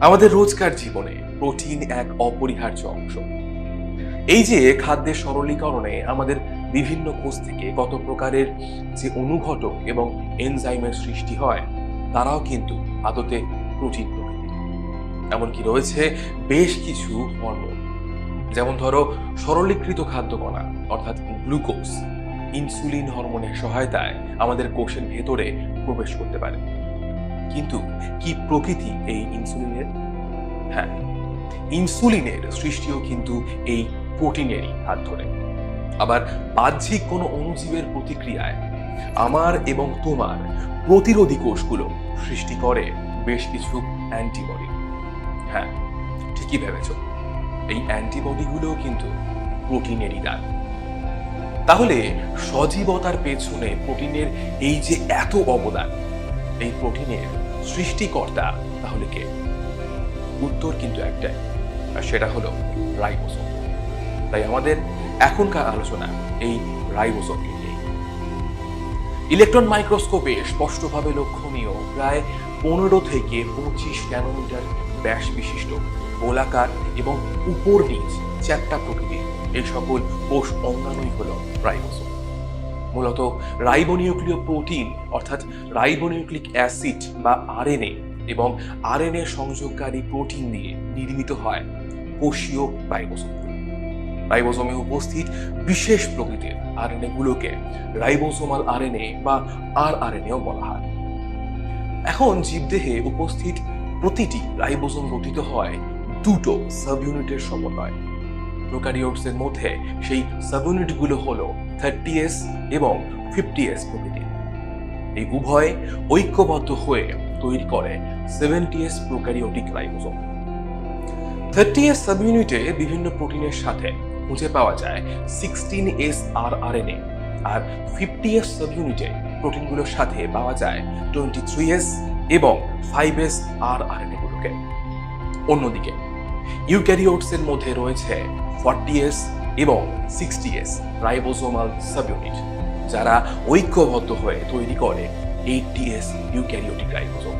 আমাদের রোজকার জীবনে প্রোটিন এক অপরিহার্য অংশ। এই যে খাদ্যের সরলীকরণে আমাদের বিভিন্ন কোষ থেকে কত প্রকারের যে অনুঘটক এবং এনজাইমের সৃষ্টি হয়, তারাও কিন্তু আদতে প্রোটিন প্রকৃতি এমনকি রয়েছে বেশ কিছু হরমোন যেমন ধরো সরলীকৃত খাদ্য কণা অর্থাৎ গ্লুকোজ, ইনসুলিন হরমোনের সহায়তায় আমাদের কোষের ভেতরে প্রবেশ করতে পারে। কিন্তু কি প্রকৃতি এই ইনসুলিনের? হ্যাঁ ইনসুলিনের সৃষ্টিও কিন্তু এই প্রোটিনেরই হাত ধরে। আবার বাহ্যিক কোনো অণুজীবের প্রতিক্রিয়ায় আমার এবং তোমার প্রতিরোধী কোষগুলো সৃষ্টি করে বেশ কিছু অ্যান্টিবডি। হ্যাঁ ঠিকই ভেবেছ। এই অ্যান্টিবডিগুলোও কিন্তু প্রোটিনেরই দান তাহলে সজীবতার পেছনে প্রোটিনের এই যে এত অবদান, এই প্রোটিনের সৃষ্টিকর্তা তাহলে কে? উত্তর কিন্তু একটাই, আর সেটা হলো রাইবোসোম। তাই আমাদের এখনকার আলোচনা এই রাইবোসোমকে নিয়ে ইলেকট্রন মাইক্রোস্কোপে স্পষ্টভাবে লক্ষণীয় প্রায় পনেরো থেকে পঁচিশ ন্যানোমিটার ব্যাস বিশিষ্ট। গোলাকার এবং উপর নিচ চ্যাপ্টা প্রকৃতির এই সকল কোষ অঙ্গাণুই হল রাইবোসোম। মূলত রাইবোনিউক্লিয় প্রোটিন, অর্থাৎ রাইবোনিউক্লিক অ্যাসিড বা আরএনএ এবং আরএনএ সংযোগকারী প্রোটিন দিয়ে নির্মিত হয় কোষীয় রাইবোসোম রাইবোসোমে উপস্থিত বিশেষ প্রকৃতির আরএনএ গুলোকে রাইবোসোমাল আরএনএ বা আর আরএনএও বলা হয়। এখন জীবদেহে উপস্থিত প্রতিটি রাইবোসোম গঠিত হয় দুটো সাবইউনিটের সমন্বয়। প্রোকারিওটসের মধ্যে সেই সাবইউনিটগুলো হলো থার্টি এস এবং ফিফটি এস প্রকৃতির। এই উভয় ঐক্যবদ্ধ হয়ে তৈরি করে seventy S prokaryotic ribosome thirty S সাবইউনিটে বিভিন্ন প্রোটিনের সাথে খুঁজে পাওয়া যায় sixteen S R R N A R fifty S সাবইউনিটে প্রোটিনগুলোর সাথে পাওয়া যায় টোয়েন্টি থ্রি এস এবং ফাইভ এস আর আরএনএ গুলোকে। অন্যদিকে ইউক্যারিওটসের মধ্যে রয়েছে ফর্টি এস এবং সিক্সটি এস রাইবোসোমাল সাবইউনিট, যারা ঐক্যবদ্ধ হয়ে তৈরি করে এইটটি এস ইউক্যারিওটিক রাইবোসোম।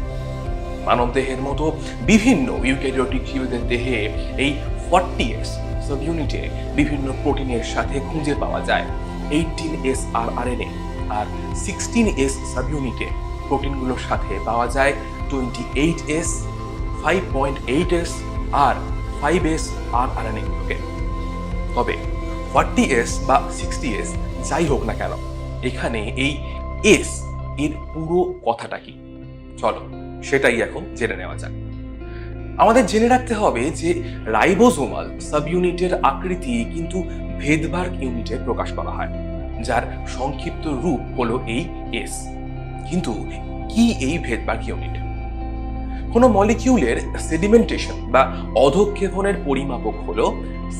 মানবদেহের মতো বিভিন্ন ইউক্যারিওটিক জীবদের দেহে এই ফর্টি এস সাবইউনিটে বিভিন্ন প্রোটিনের সাথে খুঁজে পাওয়া যায়। Eighteen S R R N A R sixteen S সাবইউনিটে প্রোটিনগুলোর সাথে পাওয়া যায় twenty eight S, five point eight S আর ফাইভ এস আর গুলোকে তবে ফর্টি এস বা সিক্সটি এস যাই হোক না কেন, এখানে এই এস এর পুরো কথাটা কি? চলো, সেটাই এখন জেনে নেওয়া যাক। আমাদের জেনে রাখতে হবে যে রাইবোজোমাল সাব ইউনিটের আকৃতি কিন্তু ভেদভার্গ ইউনিটে প্রকাশ করা হয়, যার সংক্ষিপ্ত রূপ হলো এই এস কিন্তু কি এই ভেদভার্গ ইউনিট? কোনো মলিকিউলের সেডিমেন্টেশন বা অধক্ষেপণের পরিমাপক হল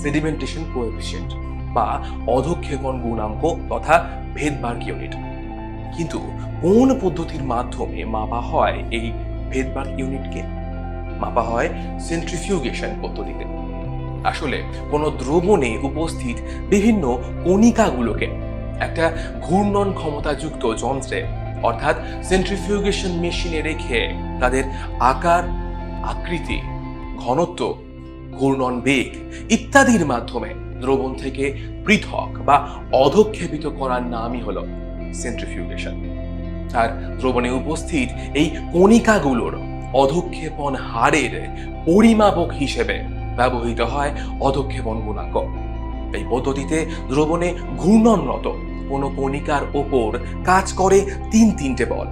সেডিমেন্টেশন কোএফিসিয়েন্ট বা অধক্ষেপণ গুণাঙ্ক তথা ভেদভার্গ ইউনিট কিন্তু কোন পদ্ধতির মাধ্যমে মাপা হয় এই ভেদভার্গ ইউনিটকে মাপা হয় সেন্ট্রিফিউগেশন পদ্ধতিতে। আসলে কোনো দ্রবণে উপস্থিত বিভিন্ন কণিকাগুলোকে একটা ঘূর্ণন ক্ষমতাযুক্ত যন্ত্রে অর্থাৎ সেন্ট্রিফিউগেশন মেশিনে রেখে তাদের আকার, আকৃতি, ঘনত্ব, ঘূর্ণন বেগ ইত্যাদির মাধ্যমে দ্রবণ থেকে পৃথক বা অধক্ষেপিত করার নামই হলো সেন্ট্রিফিউগেশন আর দ্রবণে উপস্থিত এই কণিকাগুলোর অধক্ষেপণ হারের পরিমাপক হিসেবে ব্যবহৃত হয় অধক্ষেপণ গুণাঙ্ক। এই পদ্ধতিতে দ্রবণে ঘূর্ণনরত কোনো কণিকার ওপর কাজ করে তিন তিনটে বল।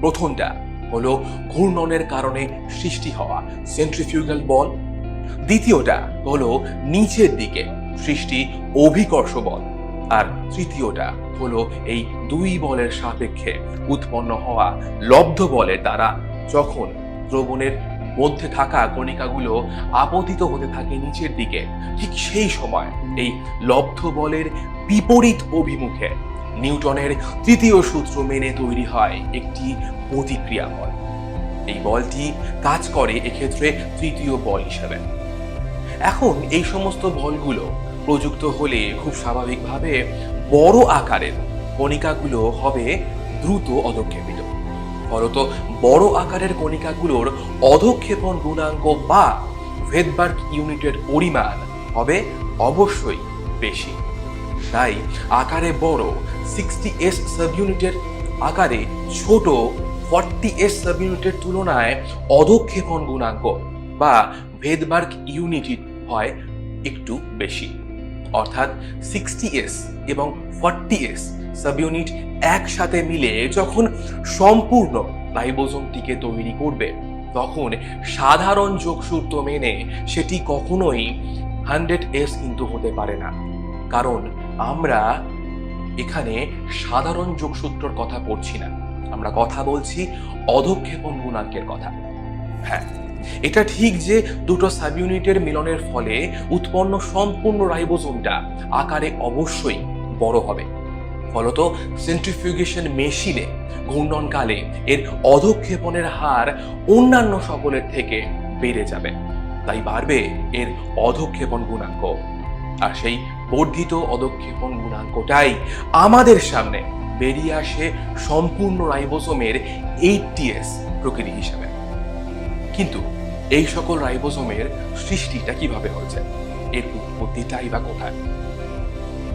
প্রথমটা হলো ঘূর্ণনের কারণে সৃষ্টি হওয়া সেন্ট্রিফিউগাল বল। দ্বিতীয়টা হলো নিচের দিকে সৃষ্টি অভিকর্ষ বল। আর তৃতীয়টা হলো এই দুই বলের সাপেক্ষে উৎপন্ন হওয়া লব্ধ বলের দ্বারা যখন দ্রবণের মধ্যে থাকা কণিকাগুলো আপতিত হতে থাকে নিচের দিকে, ঠিক সেই সময় এই লব্ধ বলের বিপরীত অভিমুখে নিউটনের তৃতীয় সূত্র মেনে তৈরি হয় একটি প্রতিক্রিয়া বল এই বলটি কাজ করে এক্ষেত্রে তৃতীয় বল হিসেবে। এখন এই সমস্ত বলগুলো প্রযুক্ত হলে খুব স্বাভাবিকভাবে বড় আকারের কণিকাগুলো হবে দ্রুত অধক্ষেপিত। ফলত বড় আকারের কণিকাগুলোর অধক্ষেপণ গুণাঙ্ক বা ভেদবার্গ ইউনিটের পরিমাণ হবে অবশ্যই বেশি। তাই আকারে বড় সিক্সটি এস সাব ইউনিটের আকারে ছোট ফর্টি এস সাবইউনিটের তুলনায় অধক্ষেপণ গুণাঙ্ক বা ভেদবার্গ ইউনিটি হয় একটু বেশি। অর্থাৎ সিক্সটি এস এবং ফর্টি এস সাব ইউনিট একসাথে মিলে যখন সম্পূর্ণ রাইবোজোমটিকে তৈরি করবে, তখন সাধারণ যোগসূত্র মেনে সেটি কখনোই হান্ড্রেড এস কিন্তু হতে পারে না। কারণ আমরা এখানে সাধারণ যোগসূত্রর কথা পড়ছি না। আমরা কথা বলছি অধক্ষেপণ গুণাঙ্কের কথা। হ্যাঁ এটা ঠিক যে দুটো সাবইউনিটের মিলনের ফলে উৎপন্ন সম্পূর্ণ রাইবোজোমটা আকারে অবশ্যই বড় হবে। ফলত সেন্ট্রিফিউগেশন মেশিনে ঘূর্ণনকালে এর অধক্ষেপণের হার অন্যান্য সকলের থেকে বেড়ে যাবে। তাই বাড়বে এর অধক্ষেপণ গুণাঙ্ক আর সেই বর্ধিত অধক্ষেপণ গুণাঙ্কটাই আমাদের সামনে বেরিয়ে আসে সম্পূর্ণ রাইবোসোমের এইটিএস প্রকৃতি হিসাবে। কিন্তু এই সকল রাইবোসোমের সৃষ্টিটা কীভাবে হয়েছে? এর উৎপত্তিটাই বা কোথায়?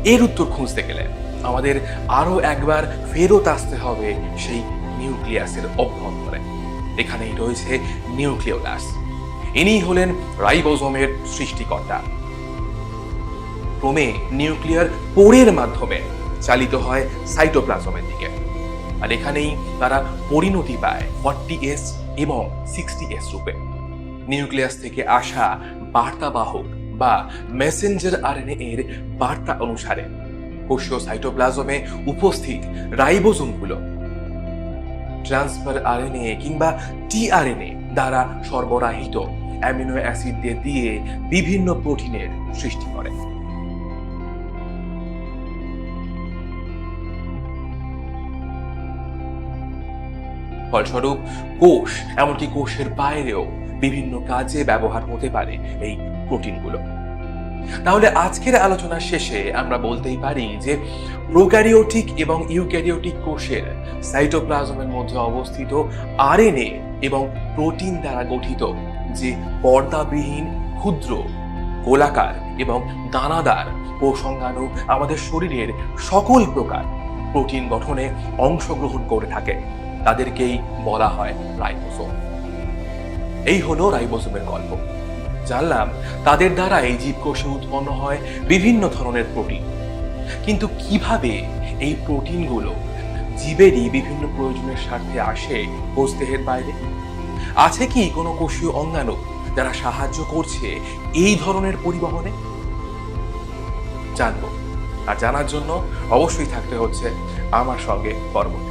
এর উত্তর খুঁজতে গেলে আমাদের আরও একবার ফেরত আসতে হবে সেই নিউক্লিয়াসের অভ্যন্তরে। এখানেই রয়েছে নিউক্লিওলাস। ইনি হলেন রাইবোজোমের সৃষ্টিকর্তা। ক্রমে নিউক্লিয়ার পোরের মাধ্যমে চালিত হয় সাইটোপ্লাজমের দিকে। আর এখানেই তারা পরিণতি পায় ফর্টি এস এবং সিক্সটি এস রূপে। নিউক্লিয়াস থেকে আসা বার্তাবাহক বা মেসেঞ্জার আরএনএ এর বার্তা অনুসারে কোষীয় সাইটোপ্লাজমে উপস্থিত রাইবোজোমগুলো ট্রান্সফার আরএনএ কিংবা টিআরএনএ দ্বারা সরবরাহিত অ্যামিনো অ্যাসিড দিয়ে দিয়ে বিভিন্ন প্রোটিনের সৃষ্টি করে। ফলস্বরূপ কোষ, এমনকি কোষের বাইরেও বিভিন্ন কাজে ব্যবহার হতে পারে এই প্রোটিনগুলো। তাহলে আজকের আলোচনার শেষে আমরা বলতেই পারি যে প্রোক্যারিওটিক এবং ইউক্যারিওটিক কোষের সাইটোপ্লাজমের মধ্যে অবস্থিত আরএনএ এবং প্রোটিন দ্বারা গঠিত যে পর্দাবিহীন, ক্ষুদ্র, গোলাকার এবং দানাদার কোষাঙ্গাণু আমাদের শরীরের সকল প্রকার প্রোটিন গঠনে অংশগ্রহণ করে থাকে। তাদেরকেই বলা হয় রাইবোসোম। এই হলো রাইবোসোমের গল্প। জানলাম তাদের দ্বারা এই জীবকোষে উৎপন্ন হয় বিভিন্ন ধরনের প্রোটিন। কিন্তু কীভাবে এই প্রোটিনগুলো জীবেরই বিভিন্ন প্রয়োজনের স্বার্থে আসে কোষদেহের বাইরে? আছে কি কোনো কোষীয় অঙ্গাণু যারা সাহায্য করছে এই ধরনের পরিবহনে? জানব। আর জানার জন্য অবশ্যই থাকতে হচ্ছে আমার সঙ্গে পরবর্তী